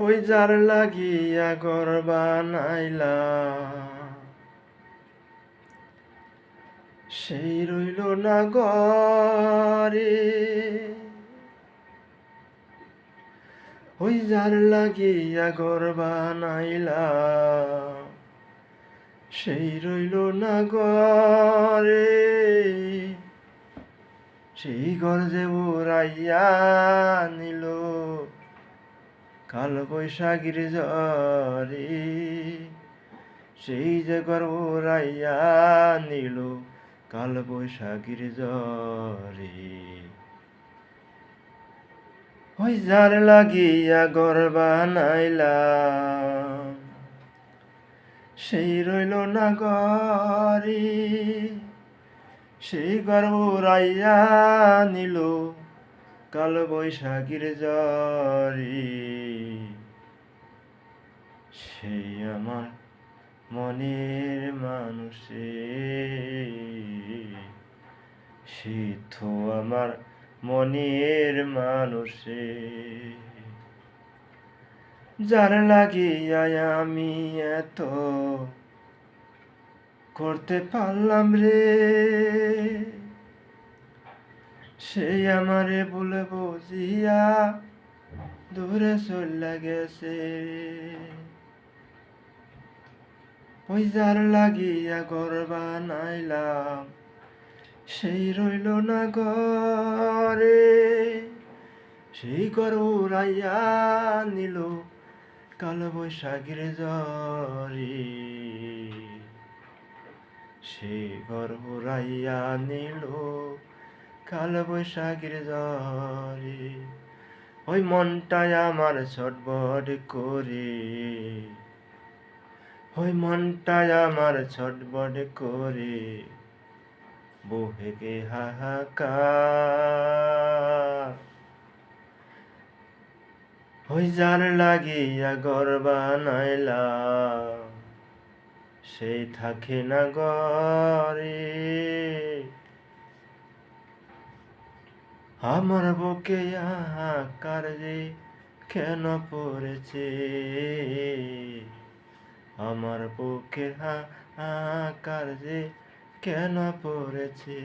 ওই যার লাগিয়া ঘর বানাইলা। সেই রইল না গরে ওই যার লাগিয়া ঘর বানাইলা। সেই রইল না গরে সেই ঘর যে উড়াইয়া নিল। কাল বৈশাখীর ঝরে সেই যে ঘর উড়াইয়া নিল কাল বৈশাখীর ঝরে ওই যার লাগিয়া ঘর বানাইলাম, সেই রইল না গরি সেই ঘর উড়াইয়া নিল কাল বৈশাখীর জ্বরে সেই আমার মনের মানুষে। সে তো আমার মনের মানুষে। যার লাগিয়া আমি এত করতে পারলাম রে সেই আমারে বলে বুঝিয়া দূরে চলে গেছে। ওই যার লাগিয়া ঘর বানাইলাম, সেই রইল না ঘরে। সেই ঘর উড়াইয়া নিল কাল বৈশাখীর জ্বরে সেই ঘর উড়াইয়া নিল কাল বৈশাখীর জ্বরে ওই মনটাই আমার ছটবট করে। ওই মনটাই আমার ছটবট করে। বহেগে হাহাকার। ওই যার লাগিয়া ঘর সেই থাকে না ঘরে। আমার বুকে আকার যে কেন পড়েছে? আমার বুকের আকার যে কেন পড়েছে?